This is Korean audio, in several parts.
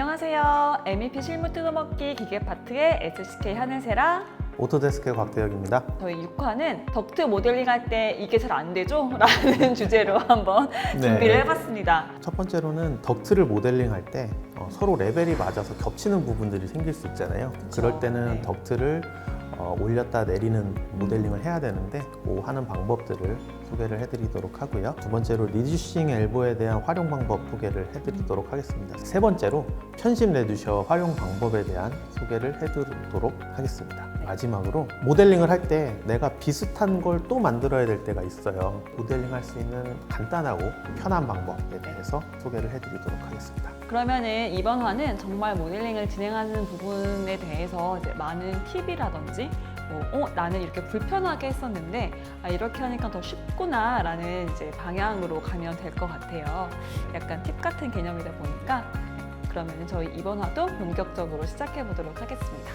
안녕하세요. MEP 실무 뜯어먹기 기계 파트의 SCK 하늘세라. 오토데스크의 곽대혁입니다. 저희 6화는 덕트 모델링 할 때 이게 잘 안 되죠? 라는 주제로 한번 준비를 해봤습니다. 첫 번째로는 덕트를 모델링 할때 어, 서로 레벨이 맞아서 겹치는 부분들이 생길 수 있잖아요. 그럴 때는 네. 덕트를 어, 올렸다 내리는 모델링을 해야 되는데 그 하는 방법들을 소개를 해드리도록 하고요. 두 번째로 리듀싱 엘보에 대한 활용 방법 소개를 해드리도록 하겠습니다. 세 번째로 편심 레듀셔 활용 방법에 대한 소개를 해드리도록 하겠습니다. 마지막으로 모델링을 할 때 내가 비슷한 걸 또 만들어야 될 때가 있어요. 모델링 할 수 있는 간단하고 편한 방법에 대해서 소개를 해드리도록 하겠습니다. 그러면은 이번 화는 정말 모델링을 진행하는 부분에 대해서 많은 팁이라든지 뭐, 어, 나는 이렇게 불편하게 했었는데 아, 이렇게 하니까 더 쉽구나 라는 이제 방향으로 가면 될 것 같아요. 약간 팁 같은 개념이다 보니까 그러면 저희 이번 화도 본격적으로 시작해 보도록 하겠습니다.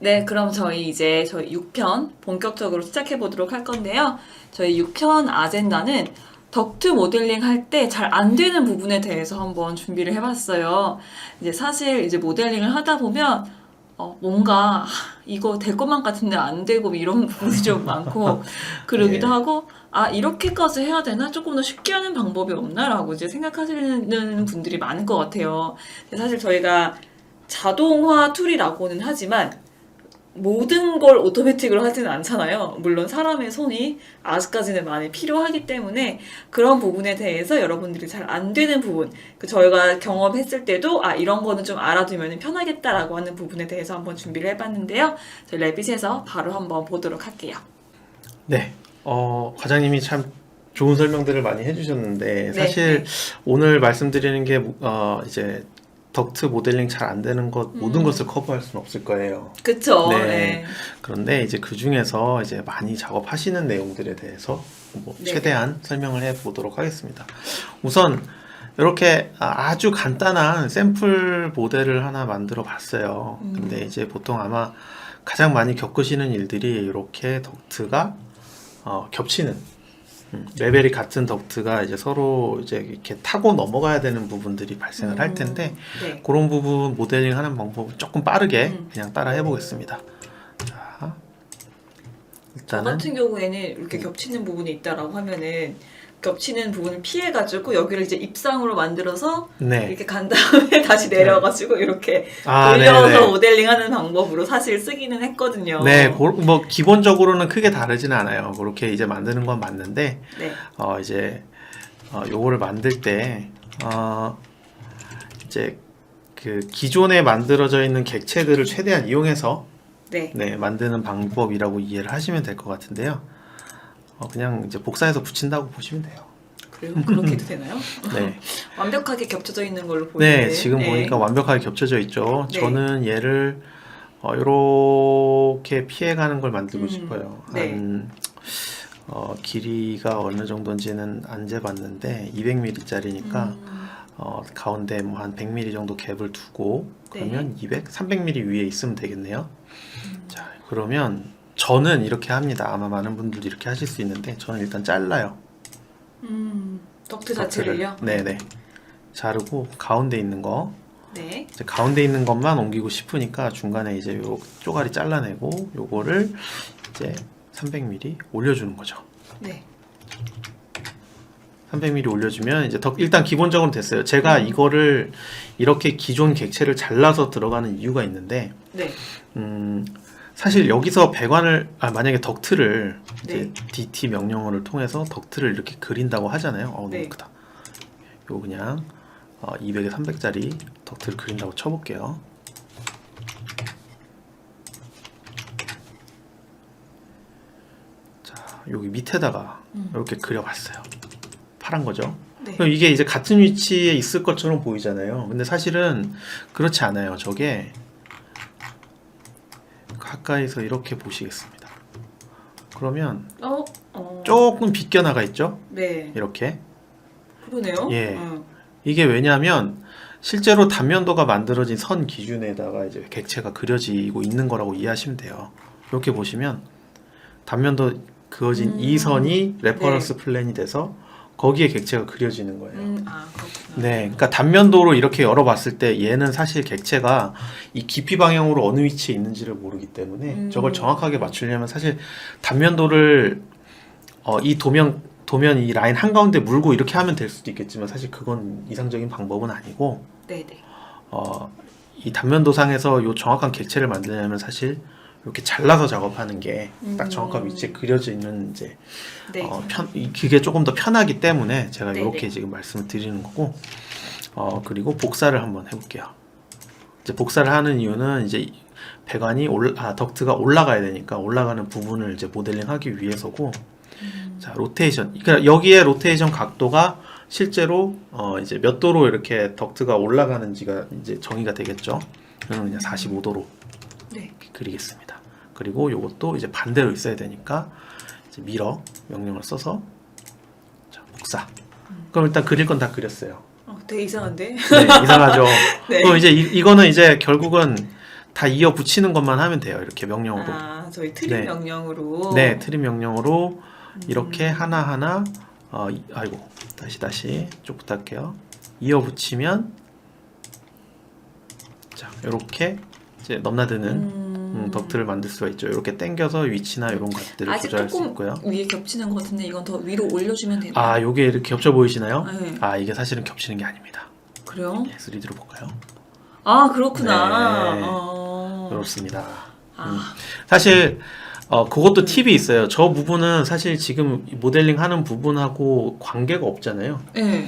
네, 그럼 저희 이제 저희 6편 본격적으로 시작해 보도록 할 건데요. 저희 6편 아젠다는 덕트 모델링 할 때 잘 안 되는 부분에 대해서 한번 준비를 해봤어요. 이제 사실 이제 모델링을 하다 보면 어, 뭔가 하, 이거 될 것만 같은데 안 되고 뭐 이런 부분이 좀 많고 그러기도 예. 하고 아 이렇게까지 해야 되나 조금 더 쉽게 하는 방법이 없나라고 이제 생각하시는 분들이 많을 것 같아요. 사실 저희가 자동화 툴이라고는 하지만 모든 걸 오토매틱으로 하지는 않잖아요. 물론 사람의 손이 아직까지는 많이 필요하기 때문에 그런 부분에 대해서 여러분들이 잘 안 되는 부분, 그 저희가 경험했을 때도 아 이런 거는 좀 알아두면 편하겠다라고 하는 부분에 대해서 한번 준비를 해봤는데요. 저희 레빗에서 바로 한번 보도록 할게요. 네, 어, 과장님이 참 좋은 설명들을 많이 해주셨는데 네, 사실 오늘 말씀드리는 게 어, 이제 덕트 모델링 잘 안 되는 것 모든 음. 것을 커버할 수는 없을 거예요. 그쵸? 네. 네. 그런데 이제 그 중에서 이제 많이 작업하시는 내용들에 대해서 뭐 네. 최대한 설명을 해 보도록 하겠습니다. 우선 이렇게 아주 간단한 샘플 모델을 하나 만들어 봤어요. 음. 근데 이제 보통 아마 가장 많이 겪으시는 일들이 이렇게 덕트가 어, 겹치는 음, 레벨이 같은 덕트가 이제 서로 이제 이렇게 타고 넘어가야 되는 부분들이 발생을 할 텐데 네. 그런 부분 모델링 하는 방법을 조금 빠르게 음. 그냥 따라 해보겠습니다. 자, 저 일단은 같은 경우에는 이렇게 겹치는 부분이 있다라고 하면은 겹치는 부분을 피해가지고 여기를 이제 입상으로 만들어서 네, 이렇게 간 다음에 다시 내려가지고 이렇게 아, 올려서 네네. 모델링하는 방법으로 사실 쓰기는 했거든요. 네, 고- 뭐 기본적으로는 크게 다르지는 않아요. 그렇게 이제 만드는 건 맞는데, 네. 어 이제 어, 요거를 만들 때, 어 이제 그 기존에 만들어져 있는 객체들을 최대한 이용해서 네. 네 만드는 방법이라고 이해를 하시면 될 것 같은데요. 어, 그냥 이제 복사해서 붙인다고 보시면 돼요. 그래요? 그렇게 해도 되나요? 네. 완벽하게 겹쳐져 있는 걸로 보이는데. 네, 지금 보니까 완벽하게 겹쳐져 있죠. 네. 저는 얘를 어, 이렇게 피해가는 걸 만들고 음, 싶어요. 네. 한 어, 길이가 어느 정도인지는 안 재봤는데 200mm짜리니까 음, 어, 가운데 뭐 한 100mm 정도 갭을 두고 네. 그러면 200, 300mm 위에 있으면 되겠네요. 자, 그러면 저는 이렇게 합니다. 아마 많은 분들도 이렇게 하실 수 있는데 저는 일단 잘라요. 음, 덕트. 자체를요? 네네. 자르고 가운데 있는 거 네. 이제 가운데 있는 것만 옮기고 싶으니까 중간에 이제 요 쪼가리 잘라내고 요거를 이제 300mm 올려주는 거죠. 네. 300mm 올려주면 이제 덕 일단 기본적으로 됐어요. 제가 이거를 이렇게 기존 객체를 잘라서 들어가는 이유가 있는데 네. 음 사실 여기서 배관을 아 만약에 덕트를 네. 이제 DT 명령어를 통해서 덕트를 이렇게 그린다고 하잖아요. 어 너무 네. 크다. 요 그냥 어, 200에 300짜리 덕트를 그린다고 쳐볼게요. 자 여기 밑에다가 음. 이렇게 그려봤어요. 파란 거죠. 네. 그럼 이게 이제 같은 위치에 있을 것처럼 보이잖아요. 근데 사실은 그렇지 않아요. 저게 가까이서 이렇게 보시겠습니다. 그러면 어? 어. 조금 비껴나가 있죠? 네. 이렇게. 그러네요. 예. 음. 이게 왜냐하면 실제로 단면도가 만들어진 선 기준에다가 이제 객체가 그려지고 있는 거라고 이해하시면 돼요. 이렇게 보시면 단면도 그어진 음. 이 선이 레퍼런스 플랜이 돼서 거기에 객체가 그려지는 거예요. 음, 아 그렇구나. 네, 그러니까 단면도로 이렇게 열어봤을 때 얘는 사실 객체가 이 깊이 방향으로 어느 위치에 있는지를 모르기 때문에 음. 저걸 정확하게 맞추려면 사실 단면도를 어, 이 도면 도면 이 라인 한 가운데 물고 이렇게 하면 될 수도 있겠지만 사실 그건 이상적인 방법은 아니고 네네. 어, 이 단면도상에서 요 정확한 객체를 만드려면 사실 이렇게 잘라서 작업하는 게 딱 정확한 음. 위치에 그려져 있는 이제 네. 어, 편, 이- 그게 조금 더 편하기 때문에 제가 네네. 이렇게 지금 말씀을 드리는 거고, 어, 그리고 복사를 한번 해볼게요. 이제 복사를 하는 이유는 이제 이 배관이 올, 아, 덕트가 올라가야 되니까 올라가는 부분을 이제 모델링하기 위해서고, 음. 자, 로테이션. 그러니까 여기에 로테이션 각도가 실제로 어, 이제 몇 도로 이렇게 덕트가 올라가는지가 이제 정의가 되겠죠. 저는 그냥 45도로 네. 그리겠습니다. 그리고 이것도 이제 반대로 있어야 되니까 이제 밀어 명령을 써서 자, 복사. 그럼 일단 그릴 건 다 그렸어요. 어, 되게 이상한데. 네, 이상하죠. 네. 그럼 이제 이, 이거는 이제 결국은 다 이어 붙이는 것만 하면 돼요. 이렇게 명령으로. 아 저희 트림 네. 명령으로. 네, 트림 명령으로 음. 이렇게 하나 하나 어, 이- 아이고 다시 다시 쭉 부탁해요. 이어 붙이면 자 이렇게 이제 넘나드는 음. 음, 덕트를 만들 수가 있죠. 이렇게 당겨서 위치나 이런 것들을 아직 조절할 수 조금 있고요. 위에 겹치는 것 같은데 이건 더 위로 올려주면 되나요? 아, 요게 이렇게 겹쳐 보이시나요? 네. 아, 이게 사실은 겹치는 게 아닙니다. 그래요? 네, 3D로 볼까요? 아 그렇구나. 네. 어. 그렇습니다. 아, 사실 어, 그것도 팁이 있어요. 저 부분은 사실 지금 모델링 하는 부분하고 관계가 없잖아요. 네.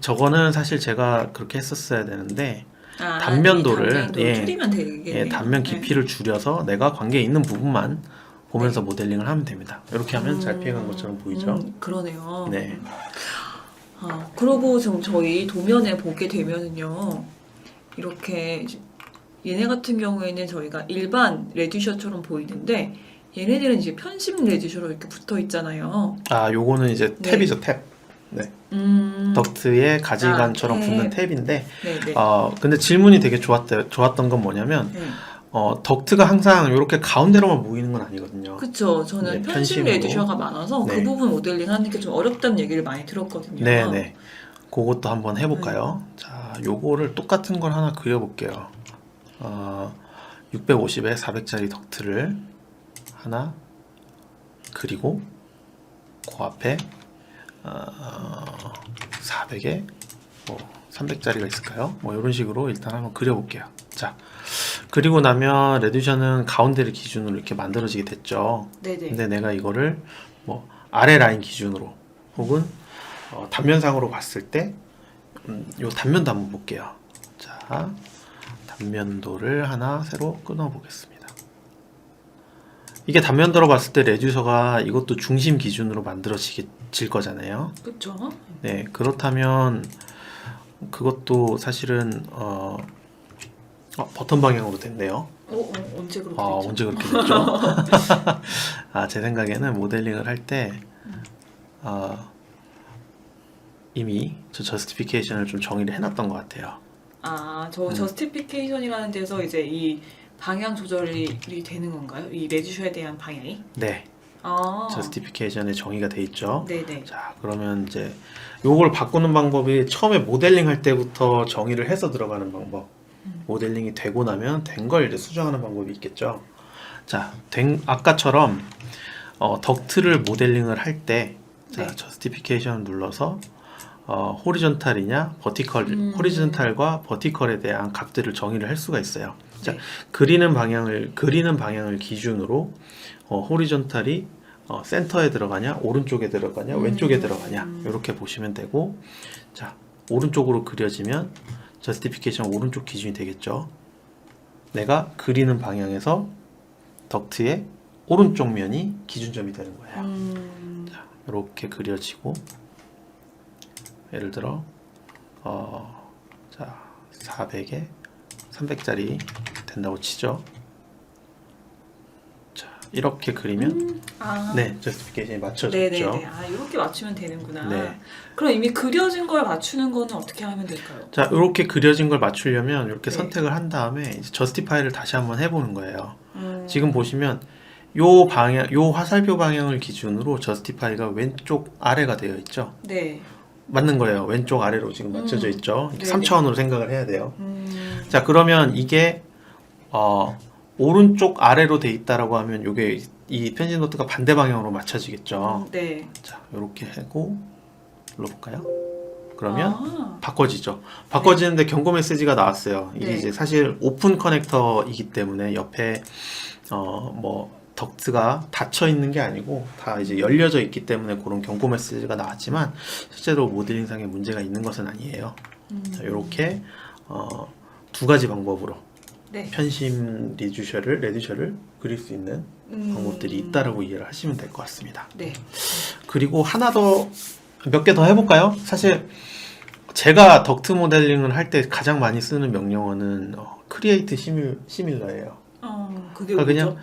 저거는 사실 제가 그렇게 했었어야 되는데 아, 단면도를, 이 단면도를 예. 예, 단면 깊이를 줄여서 내가 관계 있는 부분만 보면서 모델링을 하면 됩니다. 이렇게 하면 잘 피해간 것처럼 보이죠? 음, 그러네요. 네. 아, 그리고 지금 저희 도면에 보게 되면은요, 이렇게 얘네 같은 경우에는 저희가 일반 레디셔처럼 보이는데 얘네들은 이제 편심 레디셔로 이렇게 붙어 있잖아요. 아, 요거는 이제 네. 탭이죠, 탭. 네. 음, 덕트에 가지관처럼 아, 붙는 탭. 탭인데 네네. 어, 근데 질문이 되게 좋았대, 좋았던 건 뭐냐면 네. 어, 덕트가 항상 이렇게 가운데로만 모이는 건 아니거든요. 그쵸. 저는 네, 편심. 레디셔가 많아서 네. 그 부분 모델링 하는 게 좀 어렵다는 얘기를 많이 들었거든요. 네, 네. 그것도 한번 해볼까요? 네. 자, 요거를 똑같은 걸 하나 그려볼게요. 어, 650에 400짜리 덕트를 하나 그리고 그 앞에 어, 400에 뭐 300짜리가 있을까요? 뭐 이런 식으로 일단 한번 그려볼게요. 자, 그리고 나면 레듀션은 가운데를 기준으로 이렇게 만들어지게 됐죠. 네네. 근데 내가 이거를 뭐 아래 라인 기준으로 혹은 어, 단면상으로 봤을 때, 음, 요 단면도 한번 볼게요. 자, 단면도를 하나 새로 끊어 보겠습니다. 이게 단면도로 봤을 때 레듀서가 이것도 중심 기준으로 만들어질 거잖아요. 그쵸. 네, 그렇다면 그것도 사실은 어, 어, 버튼 방향으로 됐네요. 어, 어, 언제 그렇게 아, 됐죠? 언제 그렇게 됐죠? 아, 제 생각에는 모델링을 할 때, 어, 이미 저 저스티피케이션을 좀 정의를 해놨던 것 같아요. 아, 저 음. 저스티피케이션이라는 데서 이제 이 방향 조절이 되는 건가요? 이 레지셔에 대한 방향이? 네, 아, 저스티피케이션의 정의가 돼 있죠. 네네. 자, 그러면 이제 요걸 바꾸는 방법이 처음에 모델링 할 때부터 정의를 해서 들어가는 방법. 음. 모델링이 되고 나면 된 걸 이제 수정하는 방법이 있겠죠. 자, 된, 아까처럼 어, 덕트를 모델링을 할 때, 자, 네. 저스티피케이션 눌러서 어, 호리존탈이냐, 버티컬, 음. 호리존탈과 버티컬에 대한 값들을 정의를 할 수가 있어요. 자, 네. 그리는 방향을 그리는 방향을 기준으로 어, 호리존탈이 어, 센터에 들어가냐, 오른쪽에 들어가냐, 음. 왼쪽에 들어가냐 이렇게 보시면 되고, 자 오른쪽으로 그려지면 저스티피케이션 오른쪽 기준이 되겠죠. 내가 그리는 방향에서 덕트의 오른쪽 면이 기준점이 되는 거예요. 음, 이렇게 그려지고 예를 들어 어, 자 400에 300짜리 된다고 치죠. 자 이렇게 그리면 아, 네 저스티피케이션이 맞춰졌죠. 네네네. 아, 이렇게 맞추면 되는구나. 네. 그럼 이미 그려진 걸 맞추는 거는 어떻게 하면 될까요? 자 이렇게 그려진 걸 맞추려면 이렇게 네. 선택을 한 다음에 이제 저스티파이를 다시 한번 해보는 거예요. 음, 지금 보시면 요 방향, 요 화살표 방향을 기준으로 저스티파이가 왼쪽 아래가 되어 있죠. 네. 맞는 거예요. 왼쪽 아래로 지금 맞춰져 음. 있죠. 네네. 3차원으로 생각을 해야 돼요. 음, 자, 그러면 이게 어, 오른쪽 아래로 돼 있다라고 하면 요게 이 편집 노트가 반대 방향으로 맞춰지겠죠. 네. 자, 요렇게 하고 눌러 볼까요? 그러면 아, 바꿔지죠. 바꿔지는데 경고 메시지가 나왔어요. 이게 네. 이제 사실 오픈 커넥터이기 때문에 옆에 어 뭐 덕트가 닫혀 있는 게 아니고 다 이제 열려져 있기 때문에 그런 경고 메시지가 나왔지만 실제로 모델링상에 문제가 있는 것은 아니에요. 음, 자, 이렇게 어, 두 가지 방법으로 네. 편심 리듀셔를 레듀셔를 그릴 수 있는 음, 방법들이 있다라고 이해를 하시면 될 것 같습니다. 네. 그리고 하나 더 몇 개 더 해볼까요? 사실 제가 덕트 모델링을 할 때 가장 많이 쓰는 명령어는 어, 크리에이트 시밀, 시밀러예요. 어, 그게 아, 그냥 뭐죠?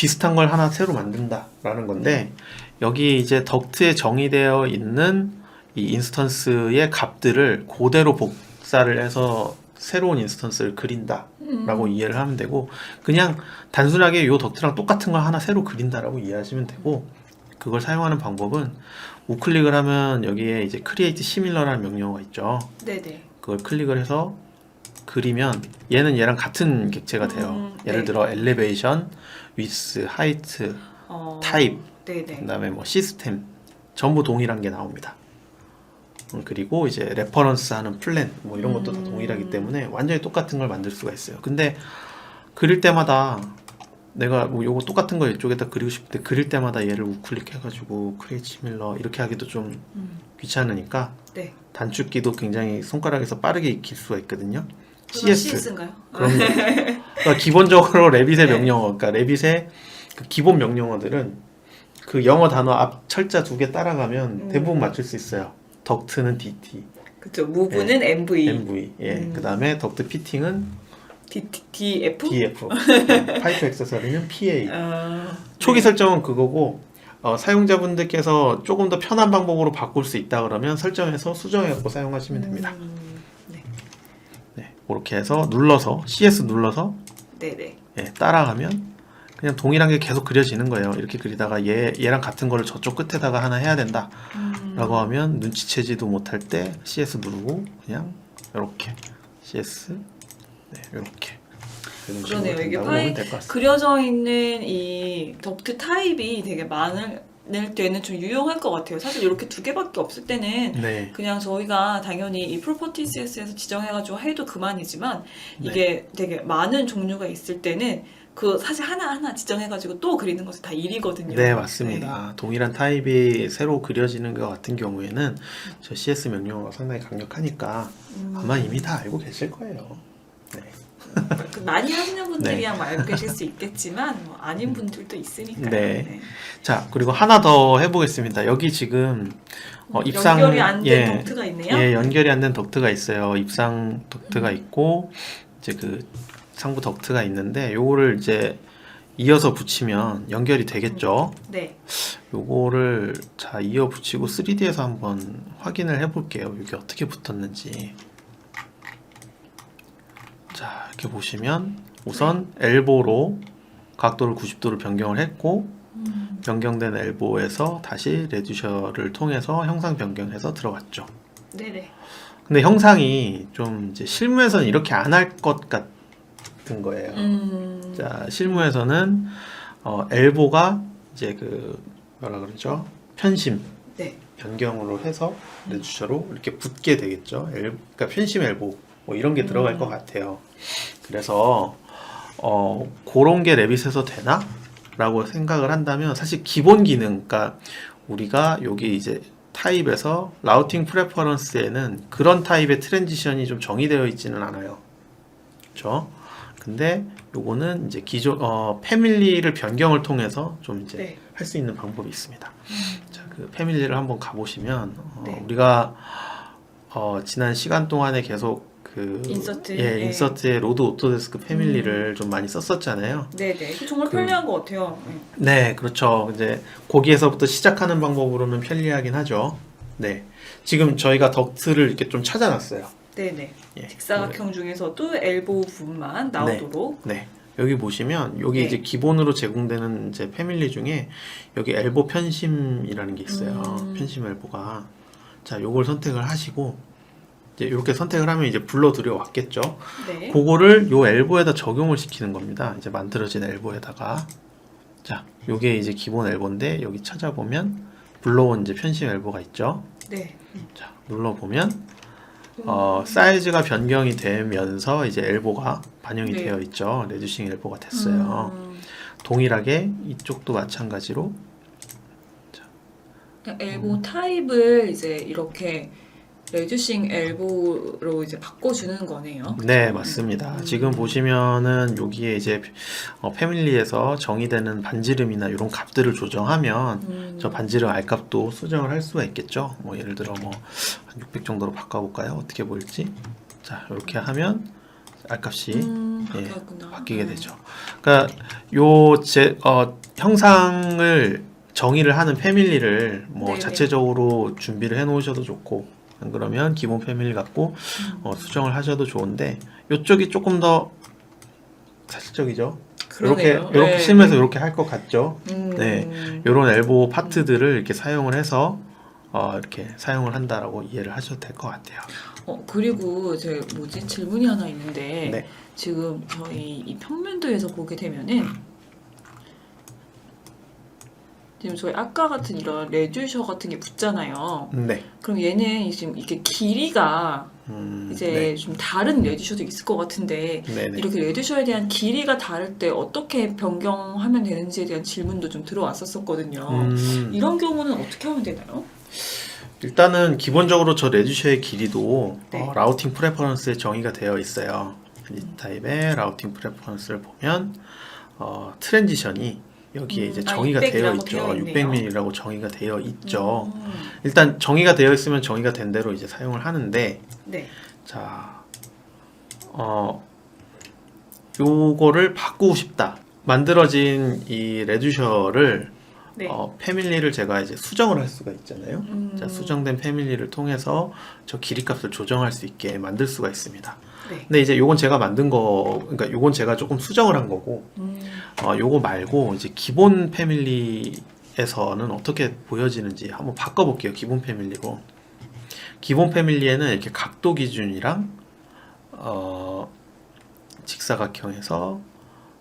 비슷한 걸 하나 새로 만든다라는 건데 여기 이제 덕트에 정의되어 있는 이 인스턴스의 값들을 그대로 복사를 해서 새로운 인스턴스를 그린다라고 음, 이해를 하면 되고 그냥 단순하게 요 덕트랑 똑같은 걸 하나 새로 그린다라고 이해하시면 되고 그걸 사용하는 방법은 우클릭을 하면 여기에 이제 create similar라는 명령어가 있죠. 네네. 그걸 클릭을 해서 그리면 얘는 얘랑 같은 객체가 돼요. 음, 예를 네. 들어 elevation, width, height, 어, type, 네네. 그다음에 뭐 시스템 전부 동일한 게 나옵니다. 음, 그리고 이제 레퍼런스 하는 플랜 뭐 이런 것도 다 음. 동일하기 때문에 완전히 똑같은 걸 만들 수가 있어요. 근데 그릴 때마다 내가 뭐 요거 똑같은 거 이쪽에다 그리고 싶을 때 그릴 때마다 얘를 우클릭 해가지고 크리에이트 시밀러 이렇게 하기도 좀 음, 귀찮으니까 네. 단축키도 단축키도 굉장히 손가락에서 빠르게 익힐 수가 있거든요. CS CS인가요? 그럼 그러니까 기본적으로 레빗의 명령어, 그러니까 레빗의 그 기본 명령어들은 그 영어 단어 앞 철자 두 개 따라가면 음. 대부분 맞출 수 있어요. 덕트는 DT, 그쵸. 무브는 MV, MV, 예. 음. 그 다음에 덕트 피팅은 D, D, DF. DF, 예. 파이프 액세서리는 PA. 어, 초기 설정은 그거고 어, 사용자분들께서 조금 더 편한 방법으로 바꿀 수 있다 그러면 설정해서 수정해갖고 사용하시면 됩니다. 음, 네. 네, 그렇게 해서 눌러서 CS 눌러서 네네. 예, 따라가면 그냥 동일한 게 계속 그려지는 거예요. 이렇게 그리다가 얘 얘랑 같은 거를 저쪽 끝에다가 하나 해야 된다라고 음, 하면 눈치채지도 못할 때 CS 누르고 그냥 이렇게 CS 네, 이렇게 그러네요. 이게 파이-. 그려져 있는 이 덕트 타입이 되게 많을 때는 좀 유용할 것 같아요. 사실 이렇게 두 개밖에 없을 때는 네, 그냥 저희가 당연히 이 프로퍼티스에서 지정해가지고 해도 그만이지만 네. 이게 되게 많은 종류가 있을 때는 그 사실 하나하나 지정해가지고 또 그리는 것이 다 일이거든요. 네 맞습니다. 동일한 타입이 새로 그려지는 것 같은 경우에는 저 CS 명령어가 상당히 강력하니까 음, 아마 이미 다 알고 계실 거예요. 네. 그 많이 하시는 분들이야 네. 뭐 알고 계실 수 있겠지만 뭐 아닌 분들도 있으니까요. 네. 자 그리고 하나 더 해보겠습니다. 여기 지금 어, 입상 연결이 안 된 예, 덕트가 있네요. 예, 연결이 안 된 덕트가 있어요. 입상 덕트가 있고 이제 그 상부 덕트가 있는데 요거를 이제 이어서 붙이면 연결이 되겠죠. 네. 요거를 자 이어 붙이고 3D에서 한번 확인을 해볼게요. 이게 어떻게 붙었는지. 자 이렇게 보시면 우선 엘보로 각도를 90도로 변경을 했고 음, 변경된 엘보에서 다시 레듀셔를 통해서 형상 변경해서 들어갔죠. 네네. 근데 형상이 좀 이제 실무에서는 이렇게 안 할 것 같은 거예요. 음, 자 실무에서는 어, 엘보가 이제 그 뭐라 그러죠? 편심 네. 변경으로 해서 레듀셔로 이렇게 붙게 되겠죠. 엘, 그러니까 편심 엘보 뭐 이런 게 들어갈 음. 것 같아요. 그래서 어 그런 게 레빗에서 되나? 라고 생각을 한다면 사실 기본 기능, 그러니까 우리가 여기 이제 타입에서 라우팅 프레퍼런스에는 그런 타입의 트랜지션이 좀 정의되어 있지는 않아요. 그렇죠? 근데 요거는 이제 기존 어 패밀리를 변경을 통해서 좀 이제 네. 할수 있는 방법이 있습니다. 음, 자, 그 패밀리를 한번 가보시면 어, 네. 우리가 어, 지난 시간 동안에 계속 그 인서트, 예, 네. 인서트의 로드 오토데스크 패밀리를 좀 많이 썼었잖아요. 네네. 이거 정말 그- 편리한 것 같아요. 네. 네, 그렇죠. 이제 거기에서부터 시작하는 방법으로는 편리하긴 하죠. 네, 지금 저희가 덕트를 이렇게 좀 찾아놨어요. 네네. 예, 직사각형 중에서도 엘보우 부분만 나오도록. 네, 여기 보시면 여기 네. 이제 기본으로 제공되는 이제 패밀리 중에 여기 엘보 편심이라는 게 있어요. 음. 편심 엘보가 자 요걸 선택을 하시고 이제 이렇게 선택을 하면 이제 불러 들여 왔겠죠. 네. 그거를 요 엘보에다 적용을 시키는 겁니다. 이제 만들어진 엘보에다가 자 요게 이제 기본 엘보인데 여기 찾아보면 불러온 이제 편심 엘보가 있죠. 네. 자 눌러 보면 어, 사이즈가 변경이 되면서 이제 엘보가 반영이 네. 되어 있죠. 레듀싱 엘보가 됐어요. 음, 동일하게 이쪽도 마찬가지로 그냥 엘보 타입을 이제 이렇게 레듀싱 엘보로 이제 바꿔주는 거네요. 네 맞습니다. 음. 지금 보시면은 여기에 이제 어, 패밀리에서 정의되는 반지름이나 이런 값들을 조정하면 음, 저 반지름 알값도 수정을 할 수가 있겠죠. 뭐 예를 들어 뭐600 정도로 바꿔볼까요? 어떻게 보일지. 자 이렇게 하면 알값이 음, 예. 바뀌게 음. 되죠. 그러니까 요제 어, 형상을 정의를 하는 패밀리를 뭐 네네. 자체적으로 준비를 해 놓으셔도 좋고 안 그러면 기본 패밀리 갖고 음. 어, 수정을 하셔도 좋은데 요쪽이 조금 더 사실적이죠. 이렇게 그러네요. 이렇게 네. 실면서 이렇게 할 것 같죠. 음, 네. 요런 엘보 파트들을 이렇게 사용을 해서 어, 이렇게 사용을 한다라고 이해를 하셔도 될 것 같아요. 어 그리고 제 뭐지 질문이 하나 있는데 네. 지금 저희 이 평면도에서 보게 되면은 지금 저희 아까 같은 이런 레듀셔 같은 게 붙잖아요. 네. 그럼 얘는 지금 이게 길이가 음, 이제 좀 다른 레듀셔도 있을 것 같은데 네. 네네. 이렇게 레듀셔에 대한 길이가 다를 때 어떻게 변경하면 되는지에 대한 질문도 좀 들어왔었었거든요. 음, 이런 경우는 어떻게 하면 되나요? 일단은 기본적으로 저 레듀셔의 길이도 네. 어, 라우팅 프레퍼런스에 정의가 되어 있어요. 이 타입의 라우팅 프레퍼런스를 보면 어, 트랜지션이 여기에 음, 이제 아, 정의가 600 되어 이라고 있죠. 되어 있네요. 600mm라고 정의가 되어 있죠. 음, 일단 정의가 되어 있으면 정의가 된 대로 이제 사용을 하는데 네. 자, 어, 요거를 바꾸고 싶다. 만들어진 이 레듀셔를 네. 어, 패밀리를 제가 이제 수정을 할 수가 있잖아요. 음, 자, 수정된 패밀리를 통해서 저 길이 값을 조정할 수 있게 만들 수가 있습니다. 네. 근데 이제 요건 제가 만든 거, 그러니까 요건 제가 조금 수정을 한 거고, 음, 어, 요거 말고 이제 기본 패밀리에서는 어떻게 보여지는지 한번 바꿔볼게요. 기본 패밀리로. 기본 패밀리에는 이렇게 각도 기준이랑 어, 직사각형에서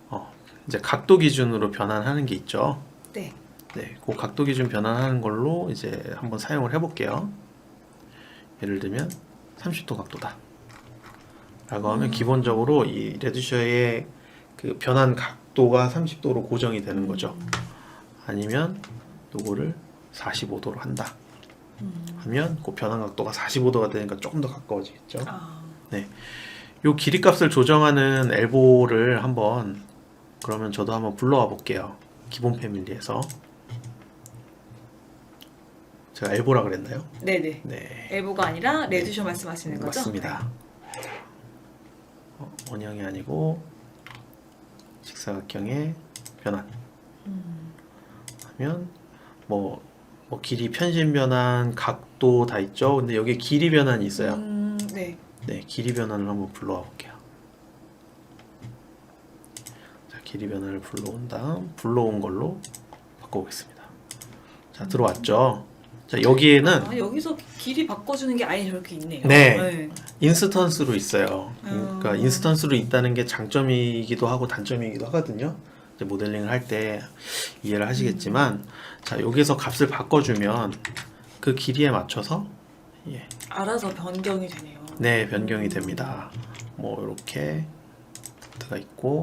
어, 이제 각도 기준으로 변환하는 게 있죠. 네. 네, 그 각도 기준 변환하는 걸로 이제 한번 사용을 해볼게요. 예를 들면 30도 각도다. 라고 하면 기본적으로 이 레드셔의 그 변환 각도가 30도로 고정이 되는 거죠. 아니면 요거를 45도로 한다. 음, 하면 그 변환 각도가 45도가 되니까 조금 더 가까워지겠죠. 아, 요 길이 값을 조정하는 엘보를 한번 그러면 저도 한번 불러와 볼게요. 기본 패밀리에서 제가 엘보라 그랬나요? 네네. 네, 엘보가 아니라 레드셔 말씀하시는 거죠? 맞습니다. 어, 원형이 아니고 직사각형의 변환 음, 하면 뭐, 뭐 길이 편심 변환, 각도 다 있죠. 근데 여기 길이 변환이 있어요. 음, 네. 네, 길이 변환을 한번 불러와 볼게요. 자, 길이 변환을 불러온 다음 불러온 걸로 바꿔보겠습니다. 자, 들어왔죠. 자, 여기에는 아, 여기서 길이 바꿔주는 게 아예 저렇게 있네요. 네. 인스턴스로 있어요. 그러니까 음. 인스턴스로 있다는 게 장점이기도 하고 단점이기도 하거든요. 이제 모델링을 할 때 이해를 하시겠지만, 자, 여기서 값을 바꿔주면 그 길이에 맞춰서 예, 알아서 변경이 되네요. 네, 변경이 됩니다. 뭐 이렇게 들어가 있고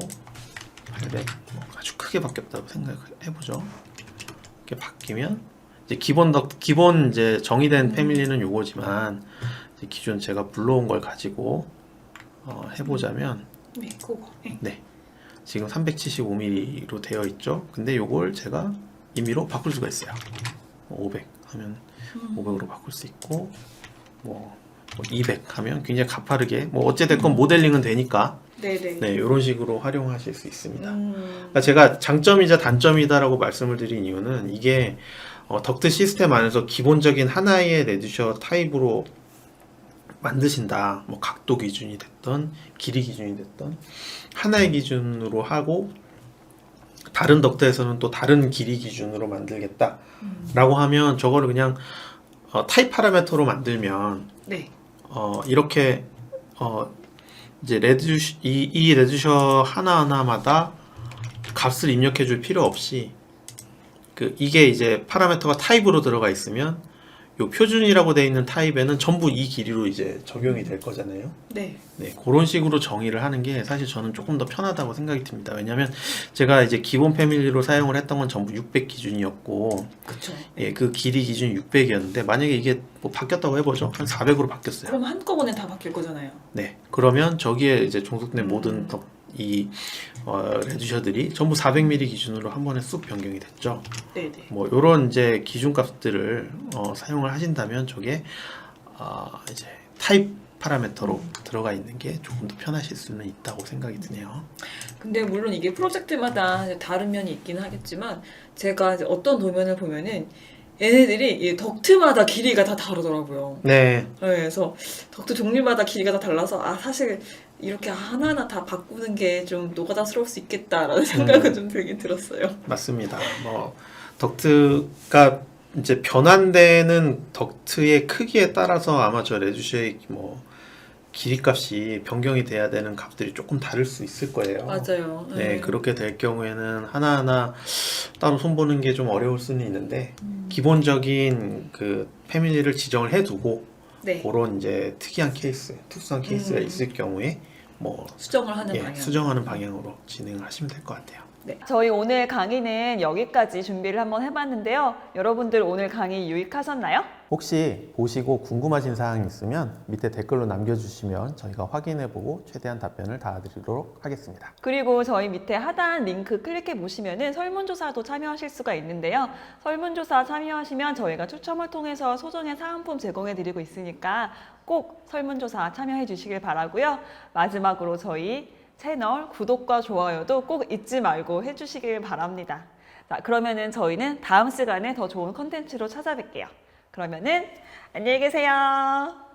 800 뭐 아주 크게 바뀌었다고 생각해 보죠. 이렇게 바뀌면 이제 기본 덕 기본 이제 정의된 음. 패밀리는 요거지만 기존 제가 불러온 걸 가지고 어, 해보자면 네, 그거. 네. 네 지금 375mm로 되어 있죠. 근데 요걸 제가 임의로 바꿀 수가 있어요. 500 하면 음, 500으로 바꿀 수 있고 뭐, 200 하면 굉장히 가파르게 뭐 어찌됐건 모델링은 되니까 네네. 네 이런 식으로 활용하실 수 있습니다. 음, 그러니까 제가 장점이자 단점이다라고 말씀을 드린 이유는 이게 어, 덕트 시스템 안에서 기본적인 하나의 레드셔 타입으로 만드신다. 뭐 각도 기준이 됐던 길이 기준이 됐던 하나의 기준으로 하고 다른 덕트에서는 또 다른 길이 기준으로 만들겠다라고 하면 저거를 그냥 어, 타입 파라미터로 만들면 네. 어, 이렇게 어, 이제 레드슈 이, 이 레드셔 하나 하나마다 값을 입력해 줄 필요 없이 그 이게 이제 파라미터가 타입으로 들어가 있으면 요 표준이라고 돼 있는 타입에는 전부 이 길이로 이제 적용이 될 거잖아요. 네. 네, 그런 식으로 정의를 하는 게 사실 저는 조금 더 편하다고 생각이 듭니다. 왜냐하면 제가 이제 기본 패밀리로 사용을 했던 건 전부 600 기준이었고, 그쵸. 예, 그 길이 기준이 600이었는데 만약에 이게 뭐 바뀌었다고 해보죠, 한 400으로 바뀌었어요. 그럼 한꺼번에 다 바뀔 거잖아요. 네, 그러면 저기에 이제 종속된 음. 모든 덕- 이 어, 레드셔들이 전부 400mm 기준으로 한 번에 쑥 변경이 됐죠. 네, 네. 뭐 이런 이제 기준값들을 어, 사용을 하신다면 저게 어, 이제 타입 파라미터로 들어가 있는 게 조금 더 편하실 수는 있다고 생각이 드네요. 근데 물론 이게 프로젝트마다 다른 면이 있긴 하겠지만 제가 어떤 도면을 보면은 얘네들이 이 덕트마다 길이가 다 다르더라고요. 네, 네, 그래서 덕트 종류마다 길이가 다 달라서 아 사실 이렇게 하나하나 다 바꾸는 게 좀 노가다스러울 수 있겠다라는 생각은 좀 들긴 들었어요. 맞습니다. 뭐 덕트가 이제 변환되는 덕트의 크기에 따라서 아마 저 레드쉐이 뭐 길이 값이 변경이 돼야 되는 값들이 조금 다를 수 있을 거예요. 맞아요. 네, 그렇게 될 경우에는 하나하나 따로 손보는 게 좀 어려울 수는 있는데 기본적인 그 패밀리를 지정을 해두고 네. 그런 이제 특이한 케이스, 특수한 케이스가 음. 있을 경우에 뭐 수정을 하는 예, 방향. 수정하는 방향으로 진행을 하시면 될 것 같아요. 저희 오늘 강의는 여기까지 준비를 한번 해봤는데요. 여러분들 오늘 강의 유익하셨나요? 혹시 보시고 궁금하신 사항이 있으면 밑에 댓글로 남겨주시면 저희가 확인해보고 최대한 답변을 닿아드리도록 하겠습니다. 그리고 저희 밑에 하단 링크 클릭해 보시면은 설문조사도 참여하실 수가 있는데요. 설문조사 참여하시면 저희가 추첨을 통해서 소정의 사은품 제공해 드리고 있으니까 꼭 설문조사 참여해 주시길 바라고요. 마지막으로 저희 채널 구독과 좋아요도 꼭 잊지 말고 해 주시길 바랍니다. 자, 그러면은 저희는 다음 시간에 더 좋은 컨텐츠로 찾아뵐게요. 그러면은 안녕히 계세요.